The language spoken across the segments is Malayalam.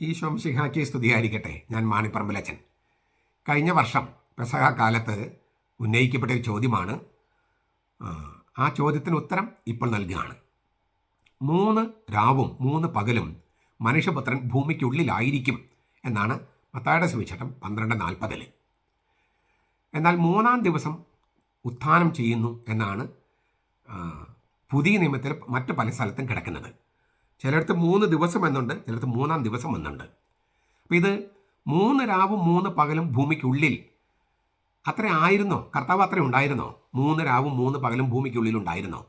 ഈ ശംസിഹാക്കി സ്തുതിയായിരിക്കട്ടെ. ഞാൻ മാണിപ്പറമ്പിലച്ചൻ കഴിഞ്ഞ വർഷം പെസഹ കാലത്ത് ഉന്നയിക്കപ്പെട്ട ഒരു ചോദ്യമാണ് ആ, ചോദ്യത്തിന് ഉത്തരം ഇപ്പോൾ നൽകുകയാണ്. മൂന്ന് രാവും മൂന്ന് പകലും മനുഷ്യപുത്രൻ ഭൂമിക്കുള്ളിലായിരിക്കും എന്നാണ് മത്തായുടെ സുവിശേഷം പന്ത്രണ്ട് നാൽപ്പതിൽ എന്നാൽ മൂന്നാം ദിവസം ഉത്ഥാനം ചെയ്യുന്നു എന്നാണ് പുതിയ നിയമത്തിൽ മറ്റു പല സ്ഥലത്തും കിടക്കുന്നത്. ചിലയിടത്ത് മൂന്ന് ദിവസം എന്നുണ്ട് ചിലയിടത്ത് മൂന്നാം ദിവസം എന്നുണ്ട്. അപ്പം ഇത് മൂന്ന് രാവും മൂന്ന് പകലും ഭൂമിക്കുള്ളിൽ അത്ര ആയിരുന്നോ? കർത്താവ് അത്ര ഉണ്ടായിരുന്നോ? മൂന്ന് രാവും മൂന്ന് പകലും ഭൂമിക്കുള്ളിൽ ഉണ്ടായിരുന്നോ?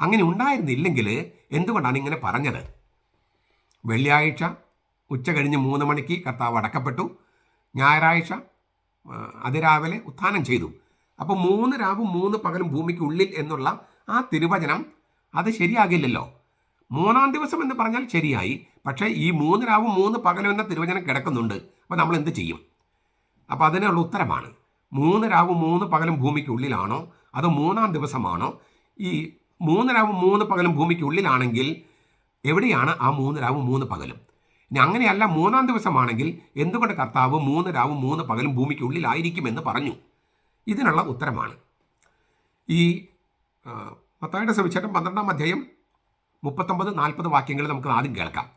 അങ്ങനെ ഉണ്ടായിരുന്നില്ലെങ്കിൽ എന്തുകൊണ്ടാണ് ഇങ്ങനെ പറഞ്ഞത്? വെള്ളിയാഴ്ച ഉച്ച കഴിഞ്ഞ് മൂന്ന് മണിക്ക് കർത്താവ് അടക്കപ്പെട്ടു. ഞായറാഴ്ച അതിരാവിലെ ഉത്ഥാനം ചെയ്തു. അപ്പോൾ മൂന്ന് രാവും മൂന്ന് പകലും ഭൂമിക്കുള്ളിൽ എന്നുള്ള ആ തിരുവചനം അത് ശരിയാകില്ലല്ലോ. മൂന്നാം ദിവസം എന്ന് പറഞ്ഞാൽ ശരിയായി. പക്ഷേ ഈ മൂന്ന് രാവും മൂന്ന് പകലും എന്ന തിരുവചനം കിടക്കുന്നുണ്ട്. അപ്പോൾ നമ്മൾ എന്ത് ചെയ്യും? അപ്പോൾ അതിനുള്ള ഉത്തരമാണ്. മൂന്ന് രാവും മൂന്ന് പകലും ഭൂമിക്കുള്ളിലാണോ അതോ മൂന്നാം ദിവസമാണോ? ഈ മൂന്ന് രാവും മൂന്ന് പകലും ഭൂമിക്കുള്ളിലാണെങ്കിൽ എവിടെയാണ് ആ മൂന്ന് രാവും മൂന്ന് പകലും? ഇനി അങ്ങനെയല്ല മൂന്നാം ദിവസമാണെങ്കിൽ എന്തുകൊണ്ട് കർത്താവ് മൂന്ന് രാവും മൂന്ന് പകലും ഭൂമിക്കുള്ളിലായിരിക്കുമെന്ന് പറഞ്ഞു? ഇതിനുള്ള ഉത്തരമാണ്. ഈ സവിശേഷം സുവിശേഷം പന്ത്രണ്ടാം അധ്യായം മുപ്പത്തൊമ്പത് നാൽപ്പത് വാക്യങ്ങൾ നമുക്ക് ആദ്യം കേൾക്കാം.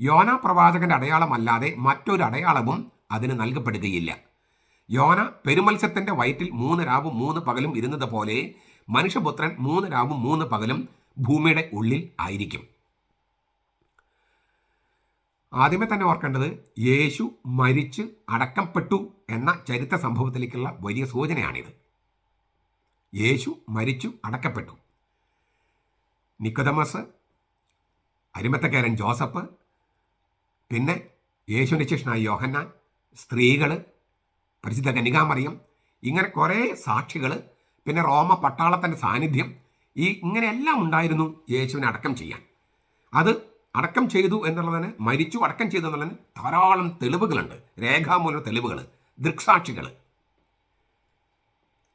യോന പ്രവാചകന്റെ അടയാളമല്ലാതെ മറ്റൊരു അടയാളവും അതിന് നൽകപ്പെടുകയില്ല. യോന പെരുമത്സ്യത്തിന്റെ വയറ്റിൽ മൂന്ന് രാവും മൂന്ന് പകലും ഇരുന്നത് പോലെ മനുഷ്യപുത്രൻ മൂന്ന് രാവും മൂന്ന് പകലും ഭൂമിയുടെ ഉള്ളിൽ ആയിരിക്കും. ആദ്യമേ തന്നെ ഓർക്കേണ്ടത് യേശു മരിച്ച് അടക്കപ്പെട്ടു എന്ന ചരിത്ര സംഭവത്തിലേക്കുള്ള വലിയ സൂചനയാണിത്. യേശു മരിച്ചു അടക്കപ്പെട്ടു. നിക്കോദമസ് അരിമത്തക്കാരൻ ജോസഫ് പിന്നെ യേശുവിന്റെ ശിഷ്യനായ യോഹന്നാൻ സ്ത്രീകൾ പരിശുദ്ധ കനികാമറിയം ഇങ്ങനെ കുറേ സാക്ഷികൾ പിന്നെ റോമ പട്ടാളത്തിന്റെ സാന്നിധ്യം ഈ ഇങ്ങനെയെല്ലാം ഉണ്ടായിരുന്നു യേശുവിനെ അടക്കം ചെയ്യാൻ. അത് അടക്കം ചെയ്തു എന്നുള്ളതിന് മരിച്ചു അടക്കം ചെയ്തു എന്നുള്ളതിന് ധാരാളം തെളിവുകളുണ്ട്. രേഖാമൂല തെളിവുകൾ ദൃക്സാക്ഷികൾ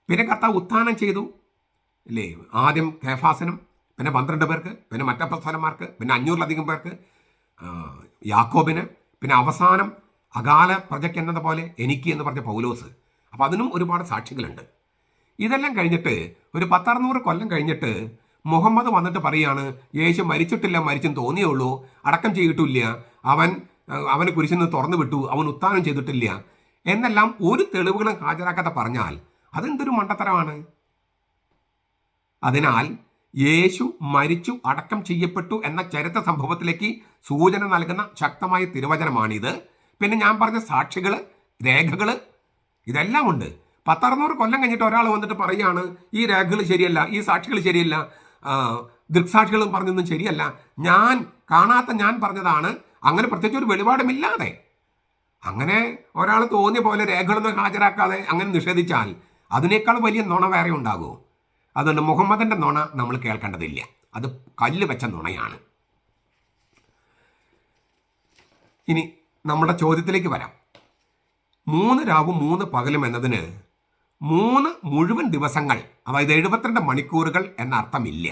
പിന്നെ കർത്താവ് ഉത്ഥാനം ചെയ്തു. അല്ലേ ആദ്യം കേഫാസനും പിന്നെ പന്ത്രണ്ട് പേർക്ക് പിന്നെ മറ്റപ്രസ്ഥാനന്മാർക്ക് പിന്നെ അഞ്ഞൂറിലധികം പേർക്ക് യാക്കോബിന് പിന്നെ അവസാനം അകാല പ്രജയ്ക്ക് എന്നത് പോലെ എനിക്ക് എന്ന് പറഞ്ഞ പൗലോസ്. അപ്പോൾ അതിനും ഒരുപാട് സാക്ഷികളുണ്ട്. ഇതെല്ലാം കഴിഞ്ഞിട്ട് ഒരു പത്തറുന്നൂറ് കൊല്ലം കഴിഞ്ഞിട്ട് മുഹമ്മദ് വന്നിട്ട് പറയാണ് യേശു മരിച്ചിട്ടില്ല മരിച്ചും തോന്നിയേ ഉള്ളൂ അടക്കം ചെയ്തിട്ടില്ല. അവൻ അവന് കുരിശിൽ നിന്ന് തുറന്നു വിട്ടു. അവൻ ഉത്താനം ചെയ്തിട്ടില്ല. എന്നെല്ലാം ഒരു തെളിവുകളും ഹാജരാക്കാതെ പറഞ്ഞാൽ അതെന്തൊരു മണ്ടത്തരമാണ്? അതിനാൽ യേശു മരിച്ചു അടക്കം ചെയ്യപ്പെട്ടു എന്ന ചരിത്ര സംഭവത്തിലേക്ക് സൂചന നൽകുന്ന ശക്തമായ തിരുവചനമാണിത്. പിന്നെ ഞാൻ പറഞ്ഞ സാക്ഷികൾ രേഖകൾ ഇതെല്ലാം ഉണ്ട്. പത്തറുന്നൂറ് കൊല്ലം കഴിഞ്ഞിട്ട് ഒരാൾ വന്നിട്ട് പറയുകയാണ് ഈ രേഖകൾ ശരിയല്ല ഈ സാക്ഷികൾ ശരിയല്ല ദൃക്സാക്ഷികളും പറഞ്ഞൊന്നും ശരിയല്ല. ഞാൻ കാണാത്ത ഞാൻ പറഞ്ഞതാണ് അങ്ങനെ പ്രത്യേകിച്ച് ഒരു വെളിപാടുമില്ലാതെ. അങ്ങനെ ഒരാൾ തോന്നിയ പോലെ രേഖകളൊന്നും ഹാജരാക്കാതെ അങ്ങനെ നിഷേധിച്ചാൽ അതിനേക്കാൾ വലിയ നുണ വേറെ ഉണ്ടാകുമോ അതുകൊണ്ട് മുഹമ്മദിന്റെ നുണ നമ്മൾ കേൾക്കേണ്ടതില്ല. അത് കല്ല് വെച്ച നുണയാണ്. ഇനി നമ്മുടെ ചോദ്യത്തിലേക്ക് വരാം. മൂന്ന് രാവും മൂന്ന് പകലും എന്നതിന് മൂന്ന് മുഴുവൻ ദിവസങ്ങൾ അതായത് എഴുപത്തിരണ്ട് മണിക്കൂറുകൾ എന്ന അർത്ഥമില്ല.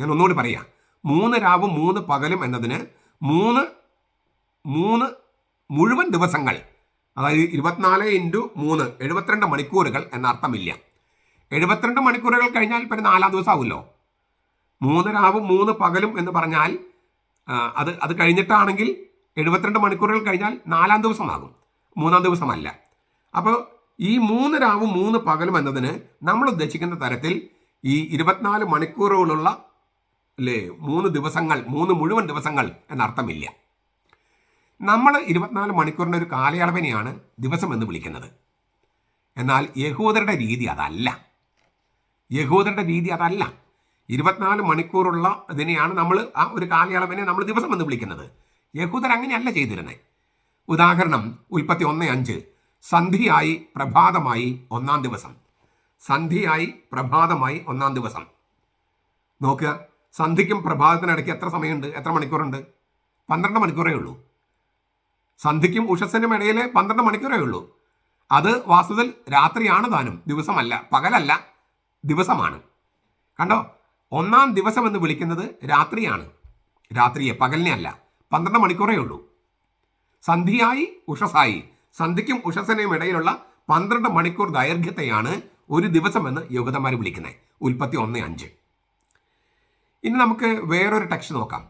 ഞാൻ ഒന്നുകൂടി പറയാം. മൂന്ന് രാവും മൂന്ന് പകലും എന്നതിന് മൂന്ന് മൂന്ന് മുഴുവൻ ദിവസങ്ങൾ അതായത് ഇരുപത്തിനാല് ഇന്റു മൂന്ന് എഴുപത്തിരണ്ട് മണിക്കൂറുകൾ എന്ന അർത്ഥമില്ല. എഴുപത്തിരണ്ട് മണിക്കൂറുകൾ കഴിഞ്ഞാൽ പിന്നെ നാലാം ദിവസം ആവുമല്ലോ മൂന്ന് രാവും മൂന്ന് പകലും എന്ന് പറഞ്ഞാൽ അത് അത് കഴിഞ്ഞിട്ടാണെങ്കിൽ എഴുപത്തിരണ്ട് മണിക്കൂറുകൾ കഴിഞ്ഞാൽ നാലാം ദിവസമാകും. മൂന്നാം ദിവസമല്ല. അപ്പോൾ ഈ മൂന്ന് രാവും മൂന്ന് പകലും എന്നതിന് നമ്മൾ ഉദ്ദേശിക്കുന്ന തരത്തിൽ ഈ ഇരുപത്തിനാല് മണിക്കൂറുകളുള്ള അല്ലേ മൂന്ന് ദിവസങ്ങൾ മൂന്ന് മുഴുവൻ ദിവസങ്ങൾ എന്നർത്ഥമില്ല. നമ്മൾ ഇരുപത്തിനാല് മണിക്കൂറിന്റെ ഒരു കാലയളവിനെയാണ് ദിവസം എന്ന് വിളിക്കുന്നത്. എന്നാൽ യഹൂദരുടെ രീതി അതല്ല. യഹൂദരുടെ രീതി അതല്ല. ഇരുപത്തിനാല് മണിക്കൂറുള്ള ഇതിനെയാണ് നമ്മൾ ആ ഒരു കാലയളവിനെ നമ്മൾ ദിവസം എന്ന് വിളിക്കുന്നത്. യഹൂദർ അങ്ങനെയല്ല ചെയ്തിരുന്നത് ഉദാഹരണം ഉൽപ്പത്തി ഒന്ന് അഞ്ച്. സന്ധിയായി പ്രഭാതമായി ഒന്നാം ദിവസം. സന്ധിയായി പ്രഭാതമായി ഒന്നാം ദിവസം. നോക്കുക സന്ധിക്കും പ്രഭാതത്തിനിടയ്ക്ക് എത്ര സമയമുണ്ട്? എത്ര മണിക്കൂറുണ്ട്? പന്ത്രണ്ട് മണിക്കൂറേ ഉള്ളൂ. സന്ധിക്കും ഉഷസ്സിനും ഇടയിൽ പന്ത്രണ്ട് മണിക്കൂറേ ഉള്ളൂ. അത് വാസ്തുവിൽ രാത്രിയാണ് താനും ദിവസമല്ല പകലല്ല. ദിവസമാണ്. കണ്ടോ? ഒന്നാം ദിവസം എന്ന് വിളിക്കുന്നത് രാത്രിയാണ്. രാത്രിയെ പകലിനെ അല്ല പന്ത്രണ്ട് മണിക്കൂറേ ഉള്ളൂ. സന്ധിയായി ഉഷസായി. സന്ധിക്കും ഉഷസനെയും ഇടയിലുള്ള പന്ത്രണ്ട് മണിക്കൂർ ദൈർഘ്യത്തെയാണ് ഒരു ദിവസമെന്ന് യോഗ്യതമാർ വിളിക്കുന്നത്. ഉൽപ്പത്തി ഒന്ന് അഞ്ച്. ഇനി നമുക്ക് വേറൊരു ടെക്സ്റ്റ് നോക്കാം.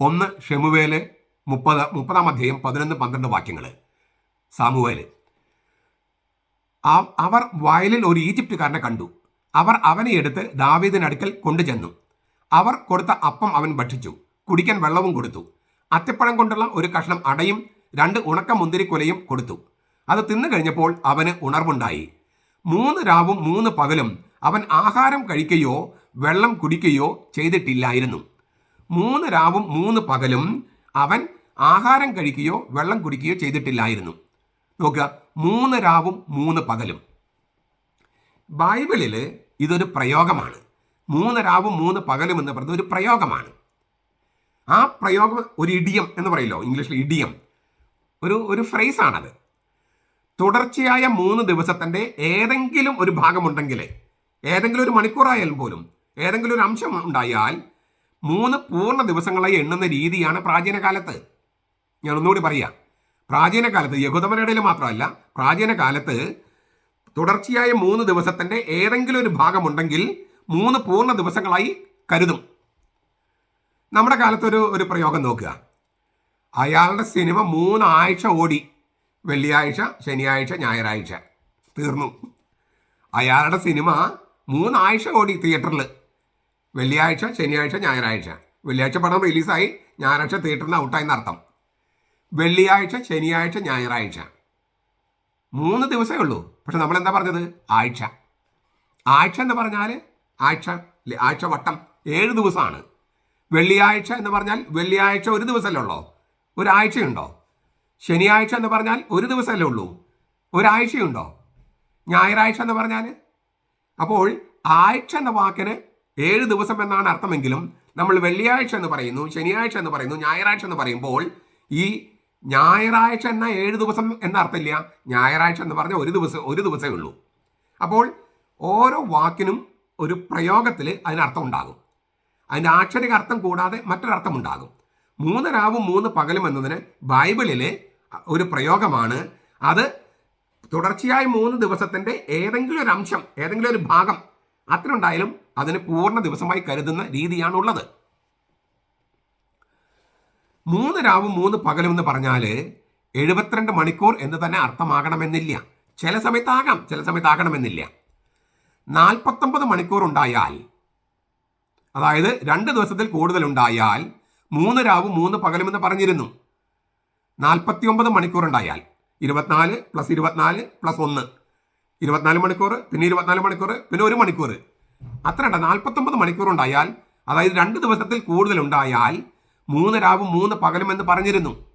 ഒന്ന് ഷെമുവേൽ മുപ്പത് മുപ്പതാം അധ്യായം പതിനൊന്ന് പന്ത്രണ്ട് വാക്യങ്ങൾ സാമുവേൽ. അവർ വയലിൽ ഒരു ഈജിപ്തുകാരനെ കണ്ടു. അവർ അവനെ എടുത്ത് ദാവീദിനടുക്കൽ കൊണ്ടുചെന്നു. അവർ കൊടുത്ത അപ്പം അവൻ ഭക്ഷിച്ചു. കുടിക്കാൻ വെള്ളവും കൊടുത്തു. അത്തിപ്പഴം കൊണ്ടുള്ള ഒരു കഷ്ണം അടയും രണ്ട് ഉണക്ക മുന്തിരിക്കൊലയും കൊടുത്തു. അത് തിന്നു കഴിഞ്ഞപ്പോൾ അവന് ഉണർവുണ്ടായി. മൂന്ന് രാവും മൂന്ന് പകലും അവൻ ആഹാരം കഴിക്കുകയോ വെള്ളം കുടിക്കുകയോ ചെയ്തിട്ടില്ലായിരുന്നു. മൂന്ന് രാവും മൂന്ന് പകലും അവൻ ആഹാരം കഴിക്കുകയോ വെള്ളം കുടിക്കുകയോ ചെയ്തിട്ടില്ലായിരുന്നു. നോക്കുക മൂന്ന് രാവും മൂന്ന് പകലും. ബൈബിളിൽ ഇതൊരു പ്രയോഗമാണ്. മൂന്ന് രാവും മൂന്ന് പകലും എന്ന് പറയുന്നത് ഒരു പ്രയോഗമാണ്. ആ പ്രയോഗം ഒരു ഇഡിയം എന്ന് പറയല്ലോ ഇംഗ്ലീഷിൽ ഇഡിയം. ഒരു ഒരു ഫ്രേസാണത്. തുടർച്ചയായ മൂന്ന് ദിവസത്തിന്റെ ഏതെങ്കിലും ഒരു ഭാഗമുണ്ടെങ്കിൽ ഏതെങ്കിലും ഒരു മണിക്കൂറായാലും പോലും ഏതെങ്കിലും ഒരു അംശം ഉണ്ടായാൽ മൂന്ന് പൂർണ ദിവസങ്ങളായി എണ്ണുന്ന രീതിയാണ് പ്രാചീന കാലത്ത്. ഞാൻ ഒന്നുകൂടി പറയാം. പ്രാചീന കാലത്ത് യഹുദമനയുടെ മാത്രമല്ല പ്രാചീന കാലത്ത് തുടർച്ചയായ മൂന്ന് ദിവസത്തിന്റെ ഏതെങ്കിലും ഒരു ഭാഗമുണ്ടെങ്കിൽ മൂന്ന് പൂർണ ദിവസങ്ങളായി കരുതും. നമ്മുടെ കാലത്തൊരു ഒരു പ്രയോഗം നോക്കുക. അയാളുടെ സിനിമ മൂന്നാഴ്ച ഓടി. വെള്ളിയാഴ്ച ശനിയാഴ്ച ഞായറാഴ്ച. തീർന്നു. അയാളുടെ സിനിമ മൂന്നാഴ്ച ഓടി തിയേറ്ററിൽ വെള്ളിയാഴ്ച ശനിയാഴ്ച ഞായറാഴ്ച. വെള്ളിയാഴ്ച പടം റിലീസായി ഞായറാഴ്ച തിയേറ്ററിൽ നിന്ന് ഔട്ടായി എന്നർത്ഥം. വെള്ളിയാഴ്ച ശനിയാഴ്ച ഞായറാഴ്ച. മൂന്ന് ദിവസമേ ഉള്ളൂ. പക്ഷെ നമ്മൾ എന്താ പറഞ്ഞത്? ആഴ്ച. ആഴ്ച എന്ന് പറഞ്ഞാൽ ആഴ്ച ആഴ്ച വട്ടം ഏഴ് ദിവസമാണ്. വെള്ളിയാഴ്ച എന്ന് പറഞ്ഞാൽ വെള്ളിയാഴ്ച ഒരു ദിവസമല്ലേ ഉള്ളോ? ഒരാഴ്ചയുണ്ടോ? ശനിയാഴ്ച എന്ന് പറഞ്ഞാൽ ഒരു ദിവസമല്ലേ ഉള്ളൂ. ഒരാഴ്ചയുണ്ടോ? ഞായറാഴ്ച എന്ന് പറഞ്ഞാൽ? അപ്പോൾ ആഴ്ച എന്ന വാക്കിന് ഏഴ് ദിവസം എന്നാണ് അർത്ഥമെങ്കിലും നമ്മൾ വെള്ളിയാഴ്ച എന്ന് പറയുന്നു ശനിയാഴ്ച എന്ന് പറയുന്നു ഞായറാഴ്ച എന്ന് പറയുമ്പോൾ ഈ ഞായറാഴ്ച എന്ന ഏഴ് ദിവസം എന്ന അർത്ഥമില്ല ഞായറാഴ്ച എന്ന് പറഞ്ഞാൽ ഒരു ദിവസം ഒരു ദിവസമേ ഉള്ളൂ. അപ്പോൾ ഓരോ വാക്കിനും ഒരു പ്രയോഗത്തിൽ അതിനർത്ഥം ഉണ്ടാകും. അതിന്റെ ആക്ഷരിക അർത്ഥം കൂടാതെ മറ്റൊരർത്ഥം ഉണ്ടാകും. മൂന്ന് രാവും മൂന്ന് പകലും എന്നതിന് ബൈബിളിലെ ഒരു പ്രയോഗമാണ്. അത് തുടർച്ചയായി മൂന്ന് ദിവസത്തിന്റെ ഏതെങ്കിലും ഒരു അംശം ഏതെങ്കിലും ഒരു ഭാഗം അത്രയുണ്ടായാലും അതിന് പൂർണ ദിവസമായി കരുതുന്ന രീതിയാണുള്ളത്. മൂന്ന് രാവും മൂന്ന് പകലും എന്ന് പറഞ്ഞാൽ എഴുപത്തിരണ്ട് മണിക്കൂർ എന്ന് തന്നെ അർത്ഥമാകണമെന്നില്ല. ചില സമയത്താകാം ചില സമയത്താകണമെന്നില്ല. നാൽപ്പത്തൊമ്പത് മണിക്കൂർ ഉണ്ടായാൽ അതായത് രണ്ട് ദിവസത്തിൽ കൂടുതൽ ഉണ്ടായാൽ മൂന്ന് രാവും മൂന്ന് പകലും എന്ന് പറഞ്ഞിരുന്നു. നാൽപ്പത്തിയൊമ്പത് മണിക്കൂർ ഉണ്ടായാൽ ഇരുപത്തിനാല് പ്ലസ് ഇരുപത്തിനാല് പ്ലസ് ഒന്ന്. ഇരുപത്തിനാല് മണിക്കൂർ പിന്നെ ഇരുപത്തിനാല് മണിക്കൂർ പിന്നെ ഒരു മണിക്കൂർ. അത്ര നാൽപ്പത്തൊമ്പത് മണിക്കൂർ ഉണ്ടായാൽ അതായത് രണ്ട് ദിവസത്തിൽ കൂടുതൽ ഉണ്ടായാൽ മൂന്ന് രാവും മൂന്ന് പകലും എന്ന് പറഞ്ഞിരുന്നു.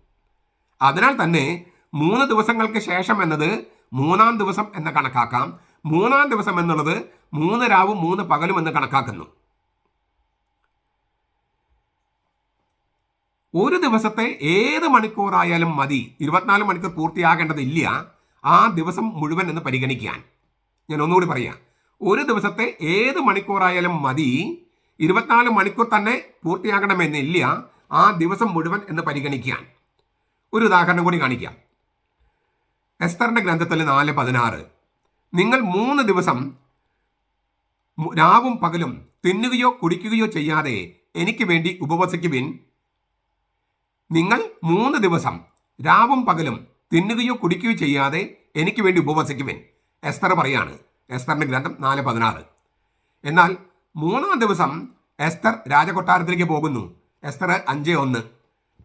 അതിനാൽ തന്നെ മൂന്ന് ദിവസങ്ങൾക്ക് ശേഷം എന്നത് മൂന്നാം ദിവസം എന്ന് കണക്കാക്കാം. മൂന്നാം ദിവസം എന്നുള്ളത് മൂന്ന് രാവും മൂന്ന് പകലും എന്ന് കണക്കാക്കുന്നു. ഒരു ദിവസത്തെ ഏത് മണിക്കൂറായാലും മതി. ഇരുപത്തിനാല് മണിക്കൂർ പൂർത്തിയാകേണ്ടതില്ല. ആ ദിവസം മുഴുവൻ എന്ന് പരിഗണിക്കാൻ. ഞാൻ ഒന്നുകൂടി പറയാം. ഒരു ദിവസത്തെ ഏത് മണിക്കൂറായാലും മതി. ഇരുപത്തിനാല് മണിക്കൂർ തന്നെ പൂർത്തിയാകണമെന്നില്ല. ആ ദിവസം മുഴുവൻ എന്ന് പരിഗണിക്കാൻ. ഒരു ഉദാഹരണം കൂടി കാണിക്കാം. എസ്തറിന്റെ ഗ്രന്ഥത്തിൽ നാല് പതിനാറ്. നിങ്ങൾ മൂന്ന് ദിവസം രാവും പകലും തിന്നുകയോ കുടിക്കുകയോ ചെയ്യാതെ എനിക്ക് വേണ്ടി ഉപവസിക്കുവിൻ. നിങ്ങൾ മൂന്ന് ദിവസം രാവും പകലും തിന്നുകയോ കുടിക്കുകയോ ചെയ്യാതെ എനിക്ക് വേണ്ടി ഉപവസിക്കുവിൻ. എസ്തർ പറയാണ്. എസ്തറിന്റെ ഗ്രന്ഥം നാല് പതിനാറ്. എന്നാൽ മൂന്നാം ദിവസം എസ്തർ രാജകൊട്ടാരത്തിലേക്ക് പോകുന്നു. എസ്തർ അഞ്ച് ഒന്ന്.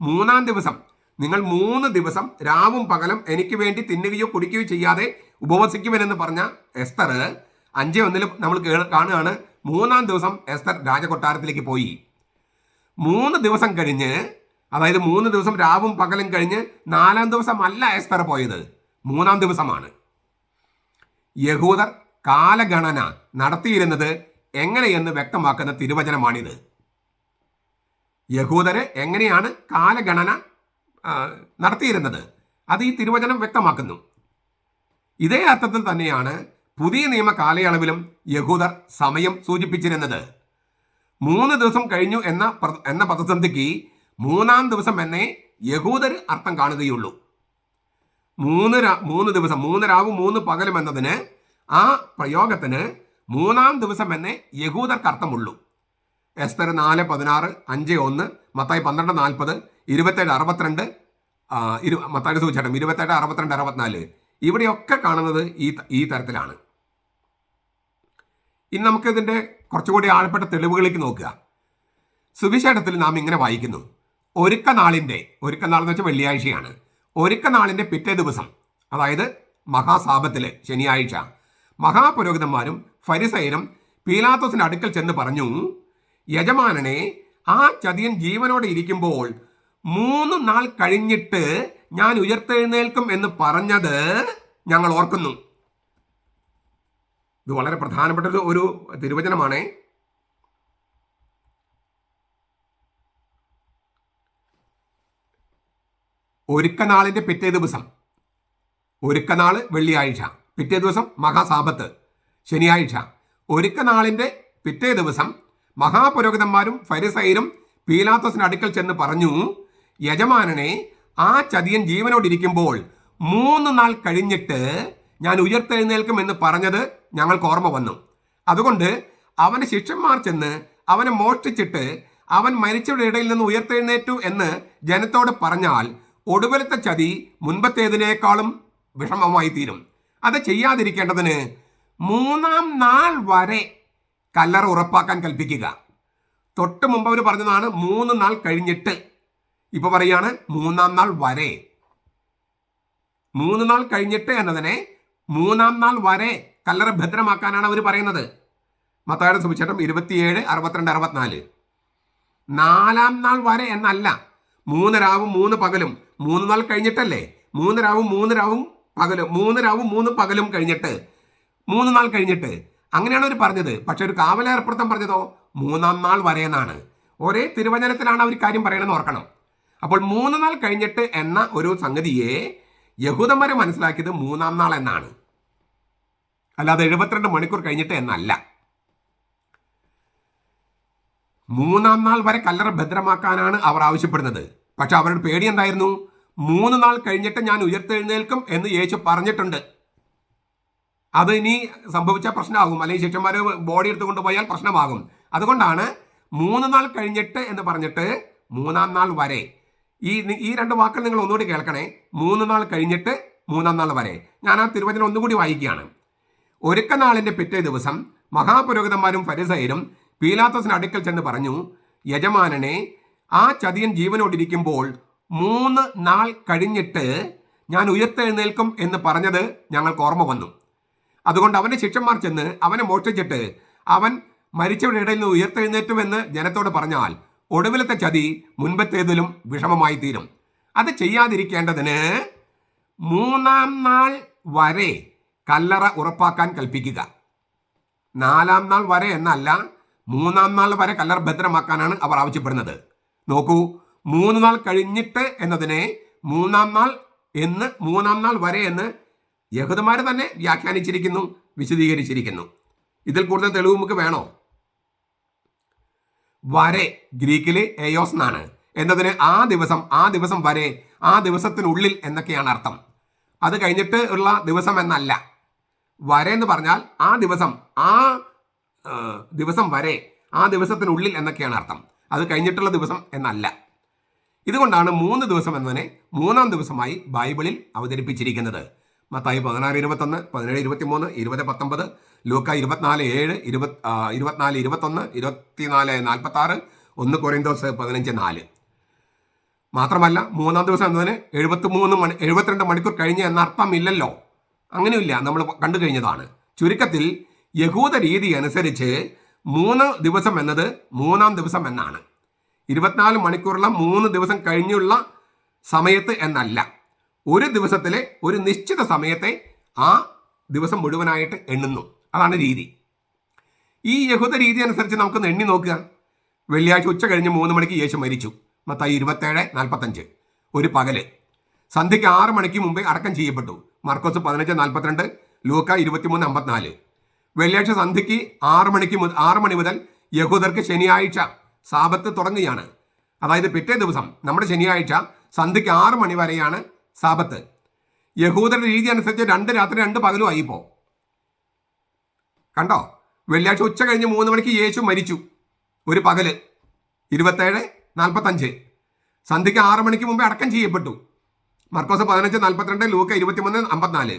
മൂന്നാം ദിവസം. നിങ്ങൾ മൂന്ന് ദിവസം രാവും പകലും എനിക്ക് വേണ്ടി തിന്നുകയോ കുടിക്കുകയോ ചെയ്യാതെ ഉപവസിക്കുമെന്ന് പറഞ്ഞ എസ്തർ അഞ്ച് ഒന്നിൽ നമ്മൾ കാണുകയാണ്. മൂന്നാം ദിവസം എസ്തർ രാജകൊട്ടാരത്തിലേക്ക് പോയി. മൂന്ന് ദിവസം കഴിഞ്ഞ് അതായത് മൂന്ന് ദിവസം രാവും പകലും കഴിഞ്ഞ് നാലാം ദിവസം അല്ല എസ്തർ പോയത്. മൂന്നാം ദിവസമാണ്. യഹൂദർ കാലഗണന നടത്തിയിരുന്നത് എങ്ങനെയെന്ന് വ്യക്തമാക്കുന്ന തിരുവചനമാണിത്. യഹൂദര് എങ്ങനെയാണ് കാലഗണന നടത്തിയിരുന്നത്? അത് ഈ തിരുവചനം വ്യക്തമാക്കുന്നു. ഇതേ അർത്ഥത്തിൽ തന്നെയാണ് പുതിയ നിയമ കാലയളവിലും യഹൂദർ സമയം സൂചിപ്പിച്ചിരുന്നത്. മൂന്ന് ദിവസം കഴിഞ്ഞു എന്ന എന്ന പ്രതിസന്ധിക്ക് മൂന്നാം ദിവസം എന്നേ യഹൂദർ അർത്ഥം കാണുകയുള്ളൂ. മൂന്ന് മൂന്ന് ദിവസം മൂന്ന് രാവും മൂന്ന് പകലും എന്നതിന് ആ പ്രയോഗത്തിന് മൂന്നാം ദിവസം എന്നേ യഹൂദർക്ക് അർത്ഥമുള്ളൂ. എസ്തർ നാല് പതിനാറ് അഞ്ച് ഒന്ന് മത്തായി പന്ത്രണ്ട് നാൽപ്പത് ഇരുപത്തേഴ് അറുപത്തിരണ്ട് ഇരു മത്തായി സൂചിച്ചേട്ടം ഇരുപത്തേഴ് അറുപത്തിരണ്ട് അറുപത്തിനാല്. ഇവിടെയൊക്കെ കാണുന്നത് ഈ ഈ തരത്തിലാണ്. ഇനി നമുക്കിതിന്റെ കുറച്ചുകൂടി ആഴപ്പെട്ട തെളിവുകളിലേക്ക് നോക്കുക. സുവിശേഷത്തിൽ നാം ഇങ്ങനെ വായിക്കുന്നു. ഒരുക്ക നാളിന്റെ ഒരുക്ക വെച്ചാൽ വെള്ളിയാഴ്ചയാണ്. ഒരുക്ക നാളിന്റെ പിറ്റേ ദിവസം അതായത് മഹാസാപത്തിൽ ശനിയാഴ്ച. മഹാപുരോഹിതന്മാരും ഫരിസൈനും പീലാത്തോസിന്റെ അടുക്കൽ ചെന്ന് പറഞ്ഞു യജമാനനെ ആ ചതിയൻ ജീവനോടെ ഇരിക്കുമ്പോൾ മൂന്ന് നാൾ കഴിഞ്ഞിട്ട് ഞാൻ ഉയർത്തെഴുന്നേൽക്കും എന്ന് പറഞ്ഞത് ഞങ്ങൾ ഓർക്കുന്നു. ഇത് വളരെ പ്രധാനപ്പെട്ട ഒരു- തിരുവചനമാണ്. ഒരുക്കനാളിന്റെ പിറ്റേ ദിവസം ഒരുക്കനാൾ വെള്ളിയാഴ്ച പിറ്റേ ദിവസം മഹാസാപത്ത് ശനിയാഴ്ച. ഒരുക്കനാളിന്റെ പിറ്റേ ദിവസം മഹാപുരോഹിതന്മാരും ഫരിസൈരും പീലാത്തോസിന്റെ അടുക്കൽ ചെന്ന് പറഞ്ഞു യജമാനനെ ആ ചതിയൻ ജീവനോടിരിക്കുമ്പോൾ മൂന്ന് നാൾ കഴിഞ്ഞിട്ട് ഞാൻ ഉയർത്തെഴുന്നേൽക്കും എന്ന് പറഞ്ഞത് ഞങ്ങൾക്ക് ഓർമ്മ വന്നു. അതുകൊണ്ട് അവന്റെ ശിഷ്യന്മാർ ചെന്ന് അവനെ മോഷ്ടിച്ചിട്ട് അവൻ മരിച്ചവരുടെ ഇടയിൽ നിന്ന് ഉയർത്തെഴുന്നേറ്റു എന്ന് ജനത്തോട് പറഞ്ഞാൽ ഒടുവിലത്തെ ചതി മുൻപത്തേതിനേക്കാളും വിഷമമായി തീരും. അത് ചെയ്യാതിരിക്കേണ്ടതിന് മൂന്നാം നാൾ വരെ കല്ലറ ഉറപ്പാക്കാൻ കൽപ്പിക്കുക. തൊട്ട് മുമ്പ് അവർ പറഞ്ഞതാണ് മൂന്ന് നാൾ കഴിഞ്ഞിട്ട്. ഇപ്പൊ പറയാണ് മൂന്നാം നാൾ വരെ. മൂന്ന് നാൾ കഴിഞ്ഞിട്ട് എന്നതിനെ മൂന്നാം നാൾ വരെ കല്ലറ ഭദ്രമാക്കാനാണ് അവർ പറയുന്നത്. മത്തായുടെ സുവിശേഷം ഇരുപത്തിയേഴ് അറുപത്തിരണ്ട് അറുപത്തിനാല്. നാലാം നാൾ വരെ എന്നല്ല മൂന്ന് രാവും മൂന്ന് പകലും. മൂന്ന് നാൾ കഴിഞ്ഞിട്ടല്ലേ? മൂന്ന് രാവും മൂന്ന് രാവും പകലും. മൂന്ന് രാവും മൂന്ന് പകലും കഴിഞ്ഞിട്ട്. മൂന്ന് നാൾ കഴിഞ്ഞിട്ട്. അങ്ങനെയാണ് അവർ പറഞ്ഞത്. പക്ഷെ ഒരു കാവലേർപ്പെടുത്തം പറഞ്ഞതോ മൂന്നാം നാൾ വരെ എന്നാണ്. ഒരേ തിരുവചനത്തിലാണ് അവർ കാര്യം പറയണമെന്ന് ഓർക്കണം. അപ്പോൾ മൂന്ന് നാൾ കഴിഞ്ഞിട്ട് എന്ന ഒരു സംഗതിയെ യഹൂദന്മാരെ മനസ്സിലാക്കിയത് മൂന്നാം നാൾ എന്നാണ്. അല്ലാതെ എഴുപത്തിരണ്ട് മണിക്കൂർ കഴിഞ്ഞിട്ട് എന്നല്ല. മൂന്നാം നാൾ വരെ കല്ലറ ഭദ്രമാക്കാനാണ് അവർ ആവശ്യപ്പെടുന്നത്. പക്ഷെ അവരുടെ പേടി എന്തായിരുന്നു? മൂന്ന് നാൾ കഴിഞ്ഞിട്ട് ഞാൻ ഉയർത്തെഴുന്നേൽക്കും എന്ന് യേശു പറഞ്ഞിട്ടുണ്ട്. അത് ഇനി സംഭവിച്ച പ്രശ്നമാകും. അല്ലെങ്കിൽ ശിഷ്യന്മാർ ബോഡി എടുത്ത് കൊണ്ടുപോയാൽ പ്രശ്നമാകും. അതുകൊണ്ടാണ് മൂന്ന് നാൾ കഴിഞ്ഞിട്ട് എന്ന് പറഞ്ഞിട്ട് മൂന്നാം നാൾ വരെ. ഈ ഈ രണ്ട് വാക്കുകൾ നിങ്ങൾ ഒന്നുകൂടി കേൾക്കണേ. മൂന്ന് നാൾ കഴിഞ്ഞിട്ട് മൂന്നാം നാൾ വരെ. ഞാൻ ആ തിരുവചനം ഒന്നുകൂടി വായിക്കുകയാണ്. ഒരുക്ക നാളിന്റെ പിറ്റേ ദിവസം മഹാപുരോഹിതന്മാരും ഫരിസയരും പീലാത്തസിന് അടുക്കൽ ചെന്ന് പറഞ്ഞു യജമാനനെ ആ ചതിയൻ ജീവനോടിരിക്കുമ്പോൾ മൂന്ന് നാൾ കഴിഞ്ഞിട്ട് ഞാൻ ഉയർത്തെഴുന്നേൽക്കും എന്ന് പറഞ്ഞത് ഞങ്ങൾക്ക് ഓർമ്മ വന്നു. അതുകൊണ്ട് അവന്റെ ശിഷ്യന്മാർ ചെന്ന് അവനെ മോഷ്ടിച്ചിട്ട് അവൻ മരിച്ചവരുടെ ഇടയിൽ നിന്ന് ഉയർത്തെഴുന്നേറ്റുമെന്ന് ജനത്തോട് പറഞ്ഞാൽ ഒടുവിലത്തെ ചതി മുൻപത്തേതിലും വിഷമമായി തീരും. അത് ചെയ്യാതിരിക്കേണ്ടതിന് മൂന്നാം നാൾ വരെ കല്ലറ ഉറപ്പാക്കാൻ കൽപ്പിക്കുക. നാലാം നാൾ വരെ എന്നല്ല മൂന്നാം നാൾ വരെ കല്ലറ ഭദ്രമാക്കാനാണ് അവർ ആവശ്യപ്പെടുന്നത്. നോക്കൂ മൂന്ന് നാൾ കഴിഞ്ഞിട്ട് എന്നതിനെ മൂന്നാം നാൾ എന്ന് മൂന്നാം നാൾ വരെ എന്ന് യഹൂദന്മാർ തന്നെ വ്യാഖ്യാനിച്ചിരിക്കുന്നു വിശദീകരിച്ചിരിക്കുന്നു. ഇതിൽ കൂടുതൽ തെളിവ് നമുക്ക് വേണോ? വരെ ഗ്രീക്കിൽ എയോസ് എന്നാണ്. എന്നതിന് ആ ദിവസം ആ ദിവസം വരെ ആ ദിവസത്തിനുള്ളിൽ എന്നൊക്കെയാണ് അർത്ഥം. അത് കഴിഞ്ഞിട്ട് ഉള്ള ദിവസം എന്നല്ല. വരെ എന്ന് പറഞ്ഞാൽ ആ ദിവസം ആ ദിവസം വരെ ആ ദിവസത്തിനുള്ളിൽ എന്നൊക്കെയാണ് അർത്ഥം. അത് കഴിഞ്ഞിട്ടുള്ള ദിവസം എന്നല്ല. ഇതുകൊണ്ടാണ് മൂന്ന് ദിവസം എന്നതിനെ മൂന്നാം ദിവസമായി ബൈബിളിൽ അവതരിപ്പിച്ചിരിക്കുന്നത്. മത്തായി പതിനാറ് ഇരുപത്തൊന്ന് പതിനേഴ് ഇരുപത്തിമൂന്ന് ഇരുപത് പത്തൊമ്പത് ലൂക്ക ഇരുപത്തിനാല് ഏഴ് ഇരുപത് ഇരുപത്തിനാല് ഇരുപത്തൊന്ന് ഇരുപത്തിനാല് നാൽപ്പത്തി ആറ് ഒന്ന് കൊറിന്തോസ് പതിനഞ്ച് നാല്. മാത്രമല്ല മൂന്നാം ദിവസം എന്നതിന് എഴുപത്തി മൂന്ന് മണി എഴുപത്തിരണ്ട് മണിക്കൂർ കഴിഞ്ഞ് എന്നർത്ഥമില്ലല്ലോ അങ്ങനെയില്ല നമ്മൾ കണ്ടു കഴിഞ്ഞതാണ്. ചുരുക്കത്തിൽ യഹൂദ രീതി അനുസരിച്ച് മൂന്ന് ദിവസം എന്നത് മൂന്നാം ദിവസം എന്നാണ്. ഇരുപത്തിനാല് മണിക്കൂറുള്ള മൂന്ന് ദിവസം കഴിഞ്ഞുള്ള സമയത്ത് എന്നല്ല. ഒരു ദിവസത്തിലെ ഒരു നിശ്ചിത സമയത്തെ ആ ദിവസം മുഴുവനായിട്ട് എണ്ണുന്നു. അതാണ് രീതി. ഈ യഹൂദ രീതി അനുസരിച്ച് നമുക്കൊന്ന് എണ്ണി നോക്കുക. വെള്ളിയാഴ്ച ഉച്ച കഴിഞ്ഞ് മൂന്ന് മണിക്ക് യേശു മരിച്ചു. മത്തായി ഇരുപത്തേഴ് നാൽപ്പത്തഞ്ച്. ഒരു പകൽ. സന്ധ്യയ്ക്ക് ആറ് മണിക്ക് മുമ്പേ അടക്കം ചെയ്യപ്പെട്ടു. മർക്കോസ് പതിനഞ്ച് നാൽപ്പത്തിരണ്ട് ലൂക്ക ഇരുപത്തിമൂന്ന് അമ്പത്തിനാല്. വെള്ളിയാഴ്ച സന്ധ്യയ്ക്ക് ആറ് മണിക്ക് ആറ് മണി മുതൽ യഹൂദർക്ക് ശനിയാഴ്ച സാപത്ത് തുടങ്ങുകയാണ്. അതായത് പിറ്റേ ദിവസം നമ്മുടെ ശനിയാഴ്ച സന്ധ്യയ്ക്ക് ആറ് മണി വരെയാണ് സാപത്ത് യഹൂദരുടെ രീതി അനുസരിച്ച് രണ്ട് രാത്രി രണ്ട് പകലും ആയിപ്പോ. കണ്ടോ? വെള്ളിയാഴ്ച ഉച്ച കഴിഞ്ഞ് മൂന്ന് മണിക്ക് യേശു മരിച്ചു. ഒരു പകൽ. ഇരുപത്തേഴ് നാൽപ്പത്തഞ്ച്. സന്ധ്യയ്ക്ക് ആറ് മണിക്ക് മുമ്പേ അടക്കം ചെയ്യപ്പെട്ടു. മർക്കോസ് പതിനഞ്ച് നാൽപ്പത്തിരണ്ട് ലൂക്ക ഇരുപത്തിമൂന്ന് അമ്പത്തിനാല്.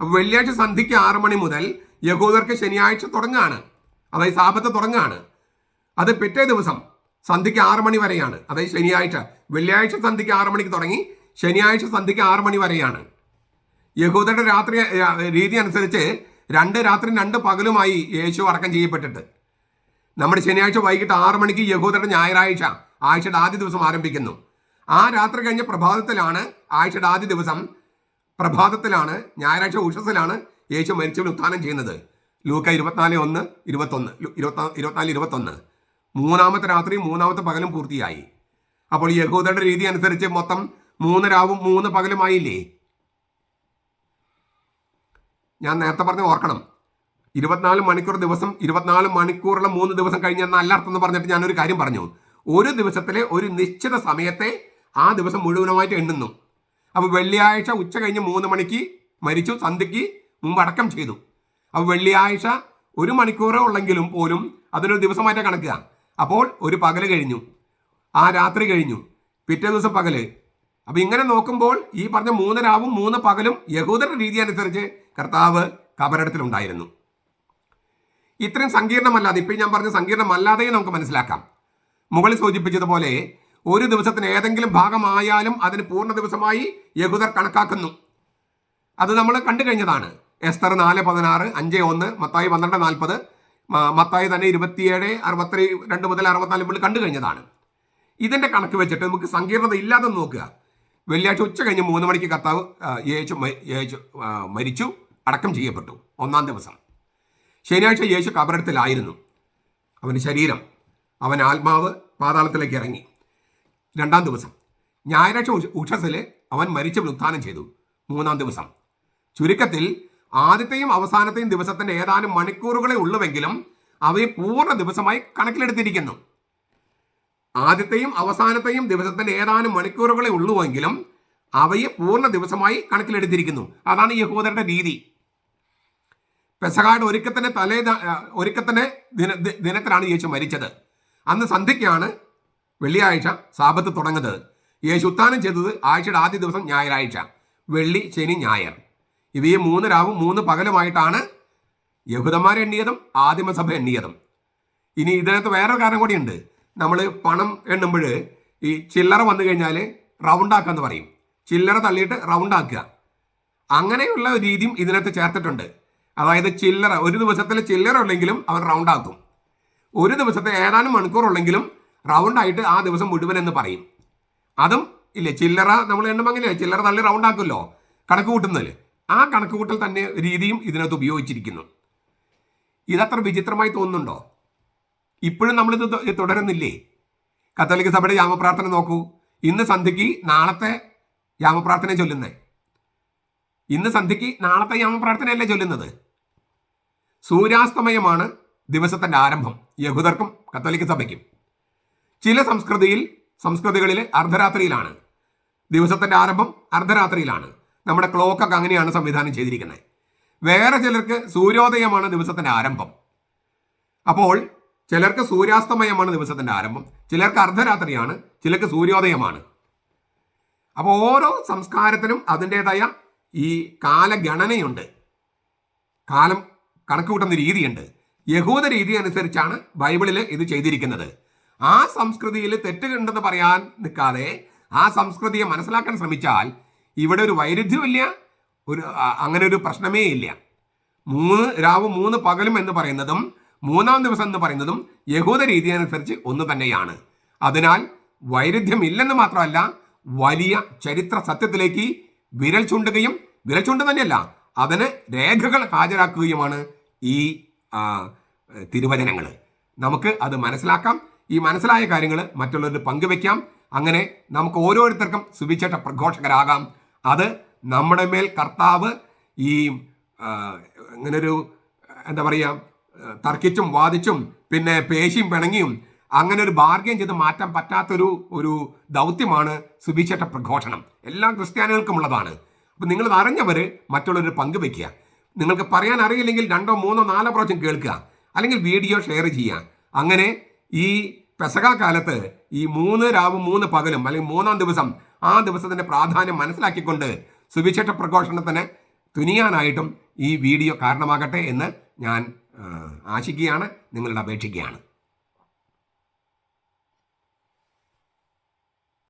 അപ്പോൾ വെള്ളിയാഴ്ച സന്ധ്യയ്ക്ക് ആറ് മണി മുതൽ യഹൂദർക്ക് ശനിയാഴ്ച തുടങ്ങുകയാണ് അതായത് സാപത്ത് തുടങ്ങുകയാണ് അത് പിറ്റേ ദിവസം സന്ധ്യയ്ക്ക് ആറ് മണി വരെയാണ്. അതായത് ശനിയാഴ്ച. വെള്ളിയാഴ്ച സന്ധ്യയ്ക്ക് ആറ് മണിക്ക് തുടങ്ങി ശനിയാഴ്ച സന്ധ്യയ്ക്ക് ആറ് മണി വരെയാണ്. യഹൂദരുടെ രാത്രി രീതി അനുസരിച്ച് രണ്ട് രാത്രി രണ്ട് പകലുമായി യേശു അടക്കം ചെയ്യപ്പെട്ടിട്ട്. നമ്മുടെ ശനിയാഴ്ച വൈകിട്ട് ആറ് മണിക്ക് യഹൂദരുടെ ഞായറാഴ്ച ആഴ്ചയുടെ ആദ്യ ദിവസം ആരംഭിക്കുന്നു. ആ രാത്രി കഴിഞ്ഞ പ്രഭാതത്തിലാണ് ആഴ്ചയുടെ ആദ്യ ദിവസം പ്രഭാതത്തിലാണ് ഞായറാഴ്ച ഉഷസിലാണ് യേശു മരിച്ചവൻ ഉത്ഥാനം ചെയ്യുന്നത്. ലൂക്ക ഇരുപത്തിനാല് ഒന്ന് ഇരുപത്തൊന്ന് ഇരുപത്തി ഇരുപത്തിനാല് ഇരുപത്തൊന്ന്. മൂന്നാമത്തെ രാത്രി മൂന്നാമത്തെ പകലും പൂർത്തിയായി. അപ്പോൾ യഹൂദരുടെ രീതി അനുസരിച്ച് മൊത്തം മൂന്ന് രാവും മൂന്ന് പകലുമായില്ലേ ഞാൻ നേരത്തെ പറഞ്ഞ് ഓർക്കണം. ഇരുപത്തിനാല് മണിക്കൂർ ദിവസം ഇരുപത്തിനാല് മണിക്കൂറുള്ള മൂന്ന് ദിവസം കഴിഞ്ഞ നല്ല അർത്ഥം എന്ന് പറഞ്ഞിട്ട് ഞാനൊരു കാര്യം പറഞ്ഞു. ഒരു ദിവസത്തിലെ ഒരു നിശ്ചിത സമയത്തെ ആ ദിവസം മുഴുവനുമായിട്ട് എണ്ണുന്നു. അപ്പോൾ വെള്ളിയാഴ്ച ഉച്ച കഴിഞ്ഞ് മൂന്ന് മണിക്ക് മരിച്ചു സന്ധ്യയ്ക്ക് മുമ്പ് അടക്കം ചെയ്തു. അപ്പോൾ വെള്ളിയാഴ്ച ഒരു മണിക്കൂറേ ഉള്ളെങ്കിലും പോലും അതിനൊരു ദിവസമായിട്ട് കണക്കുക. അപ്പോൾ ഒരു പകൽ കഴിഞ്ഞു. ആ രാത്രി കഴിഞ്ഞു. പിറ്റേ ദിവസം പകൽ. അപ്പൊ ഇങ്ങനെ നോക്കുമ്പോൾ ഈ പറഞ്ഞ മൂന്ന് രാവും മൂന്ന് പകലും യഹൂദരുടെ രീതി അനുസരിച്ച് കർത്താവ് കബരടത്തിലുണ്ടായിരുന്നു. ഇത്രയും സങ്കീർണമല്ലാതെ ഇപ്പം ഞാൻ പറഞ്ഞ സങ്കീർണമല്ലാതെയും നമുക്ക് മനസ്സിലാക്കാം. മുകളിൽ സൂചിപ്പിച്ചതുപോലെ ഒരു ദിവസത്തിന് ഏതെങ്കിലും ഭാഗമായാലും അതിന് പൂർണ ദിവസമായി യഹൂദർ കണക്കാക്കുന്നു. അത് നമ്മൾ കണ്ടു കഴിഞ്ഞതാണ്. എസ്തർ നാല് പതിനാറ് അഞ്ച് ഒന്ന് മത്തായി പന്ത്രണ്ട് നാൽപ്പത് മത്തായി തന്നെ ഇരുപത്തിയേഴ് അറുപത്തി രണ്ട് മുതൽ അറുപത്തിനാല് മുതൽ കണ്ടു കഴിഞ്ഞതാണ്. ഇതിന്റെ കണക്ക് വെച്ചിട്ട് നമുക്ക് സങ്കീർണത ഇല്ലാതെ നോക്കുക. വെള്ളിയാഴ്ച ഉച്ച കഴിഞ്ഞ് മൂന്ന് മണിക്ക് കർത്താവ് യേശു യേശു മരിച്ചു അടക്കം ചെയ്യപ്പെട്ടു. ഒന്നാം ദിവസം. ശനിയാഴ്ച യേശു കബറിടത്തിലായിരുന്നു. അവന്റെ ശരീരം അവൻ ആത്മാവ് പാതാളത്തിലേക്ക് ഇറങ്ങി. രണ്ടാം ദിവസം. ഞായറാഴ്ച ഉഷ- ഉഷസ്സിൽ അവൻ മരിച്ച് ഉത്ഥാനം ചെയ്തു. മൂന്നാം ദിവസം. ചുരുക്കത്തിൽ ആദ്യത്തെയും അവസാനത്തെയും ദിവസത്തിന്റെ ഏതാനും മണിക്കൂറുകളെ ഉള്ളുവെങ്കിലും അവയെ പൂർണ ദിവസമായി കണക്കിലെടുത്തിരിക്കുന്നു. ആദ്യത്തെയും അവസാനത്തെയും ദിവസത്തിന്റെ ഏതാനും മണിക്കൂറുകളെ ഉള്ളുവെങ്കിലും അവയെ പൂർണ ദിവസമായി കണക്കിലെടുത്തിരിക്കുന്നു. അതാണ് യഹൂദരുടെ രീതി. പെസഹാട് ഒരുക്കത്തിന്റെ തലേ ഒരുക്കത്തിന് ഒരുക്കത്തിന്റെ ദിന ദിനത്തിലാണ് യേശു മരിച്ചത്. അന്ന് സന്ധ്യയ്ക്കാണ് വെള്ളിയാഴ്ച സാപത്ത് തുടങ്ങുന്നത്. യേശു ഉത്താനം ചെയ്തത് ആഴ്ചയുടെ ആദ്യ ദിവസം ഞായറാഴ്ച വെള്ളി ശനി ഞായർ. ഇവയെ മൂന്ന് രാവും മൂന്ന് പകലുമായിട്ടാണ് യഹൂദന്മാർ എണ്ണിയതും ആദിമസഭ എണ്ണിയതും. ഇനി ഇതിനകത്ത് വേറൊരു കാരണം കൂടിയുണ്ട്. നമ്മൾ പണം എണ്ണുമ്പോൾ ഈ ചില്ലറ വന്നു കഴിഞ്ഞാൽ റൗണ്ട് ആക്കുക ആക്കാന്ന് പറയും. ചില്ലറ തള്ളിയിട്ട് റൗണ്ട് ആക്കുക അങ്ങനെയുള്ള രീതിയും ഇതിനകത്ത് ചേർത്തിട്ടുണ്ട്. അതായത് ചില്ലറ ഒരു ദിവസത്തിൽ ചില്ലറ ഉണ്ടെങ്കിലും അവർ റൗണ്ട് ആക്കും ഒരു ദിവസത്തെ ഏതാനും മണിക്കൂർ ഉള്ളെങ്കിലും റൗണ്ട് ആയിട്ട് ആ ദിവസം മുഴുവൻ എന്ന് പറയും. അതും ഇല്ല ചില്ലറ നമ്മൾ എണ്ണുമ്പോൾ അങ്ങനെയല്ലേ ചില്ലറ തള്ളി റൗണ്ട് ആക്കുമല്ലോ കണക്ക് കൂട്ടുന്നതിൽ ആ കണക്ക് കൂട്ടൽ തന്നെ രീതിയും ഇതിനകത്ത് ഉപയോഗിച്ചിരിക്കുന്നു. ഇതത്ര വിചിത്രമായി തോന്നുന്നുണ്ടോ? ഇപ്പോഴും നമ്മളിത് തുടരുന്നില്ലേ? കത്തോലിക്ക സഭയുടെ യാമപ്രാർത്ഥന നോക്കൂ. ഇന്ന് സന്ധ്യയ്ക്ക് നാളത്തെ യാമപ്രാർത്ഥന ചൊല്ലുന്നത് ഇന്ന് സന്ധ്യയ്ക്ക് നാളത്തെ യാമപ്രാർത്ഥനയല്ലേ ചൊല്ലുന്നത്? സൂര്യാസ്തമയമാണ് ദിവസത്തിന്റെ ആരംഭം യഹൂദർക്കും കത്തോലിക്ക സഭയ്ക്കും. ചില സംസ്കൃതിയിൽ സംസ്കൃതികളിൽ അർദ്ധരാത്രിയിലാണ്. ദിവസത്തിന്റെ ആരംഭം അർദ്ധരാത്രിയിലാണ്. നമ്മുടെ ക്ലോക്കൊക്കെ അങ്ങനെയാണ് സംവിധാനം ചെയ്തിരിക്കുന്നത്. വേറെ ചിലർക്ക് സൂര്യോദയമാണ് ദിവസത്തിന്റെ ആരംഭം. അപ്പോൾ ചിലർക്ക് സൂര്യാസ്തമയമാണ് ദിവസത്തിന്റെ ആരംഭം ചിലർക്ക് അർദ്ധരാത്രിയാണ് ചിലർക്ക് സൂര്യോദയമാണ്. അപ്പോൾ ഓരോ സംസ്കാരത്തിനും അതിന്റെതായ ഈ കാലഗണനയുണ്ട്. കാലം കണക്ക് കൂട്ടുന്ന രീതിയുണ്ട്. യഹൂദ രീതി അനുസരിച്ചാണ് ബൈബിളിൽ ഇത് ചെയ്തിരിക്കുന്നത്. ആ സംസ്കൃതിയിൽ തെറ്റുണ്ടെന്ന് പറയാൻ നിൽക്കാതെ ആ സംസ്കൃതിയെ മനസ്സിലാക്കാൻ ശ്രമിച്ചാൽ ഇവിടെ ഒരു വൈരുദ്ധ്യമില്ല ഒരു അങ്ങനെ ഒരു പ്രശ്നമേ ഇല്ല. മൂന്ന് രാവും മൂന്ന് പകലും എന്ന് പറയുന്നതും മൂന്നാം ദിവസം എന്ന് പറയുന്നതും യഹൂദ രീതി അനുസരിച്ച് ഒന്ന് തന്നെയാണ്. അതിനാൽ വൈരുദ്ധ്യമില്ലെന്ന് മാത്രമല്ല വലിയ ചരിത്ര സത്യത്തിലേക്ക് വിരൽ ചൂണ്ടുകയും വിരൽ ചൂണ്ട് തന്നെയല്ല അതിന് രേഖകൾ ഹാജരാക്കുകയുമാണ് ഈ തിരുവചനങ്ങൾ നമുക്ക് അത് മനസ്സിലാക്കാം. ഈ മനസ്സിലായ കാര്യങ്ങൾ മറ്റുള്ളവർക്ക് പങ്കുവെക്കാം. അങ്ങനെ നമുക്ക് ഓരോരുത്തർക്കും സുവിശേഷ പ്രഘോഷകരാകാം. അത് നമ്മുടെ മേൽ കർത്താവ് ഈ ഇങ്ങനൊരു എന്താ പറയുക തർക്കിച്ചും വാദിച്ചും പിന്നെ പേശിയും പിണങ്ങിയും അങ്ങനെ ഒരു ബാർഗെയിൻ ചെയ്ത് മാറ്റാൻ പറ്റാത്തൊരു ഒരു ദൗത്യമാണ് സുവിശേഷ പ്രഘോഷണം. എല്ലാ ക്രിസ്ത്യാനികൾക്കും ഉള്ളതാണ്. അപ്പം നിങ്ങൾ അറിഞ്ഞവർ മറ്റുള്ളവർ പങ്കുവെക്കുക നിങ്ങൾക്ക് പറയാൻ അറിയില്ലെങ്കിൽ രണ്ടോ മൂന്നോ നാലോ പ്രാവശ്യം കേൾക്കുക. അല്ലെങ്കിൽ വീഡിയോ ഷെയർ ചെയ്യുക. അങ്ങനെ ഈ പെസക കാലത്ത് ഈ മൂന്ന് രാവും മൂന്ന് പകലും അല്ലെങ്കിൽ മൂന്നാം ദിവസം ആ ദിവസത്തിന്റെ പ്രാധാന്യം മനസ്സിലാക്കിക്കൊണ്ട് സുവിശേഷ പ്രഘോഷണത്തിന് തുനിയാനായിട്ടും ഈ വീഡിയോ കാരണമാകട്ടെ എന്ന് ഞാൻ ആശിക്കുകയാണ് നിങ്ങളുടെ അപേക്ഷിക്കുകയാണ്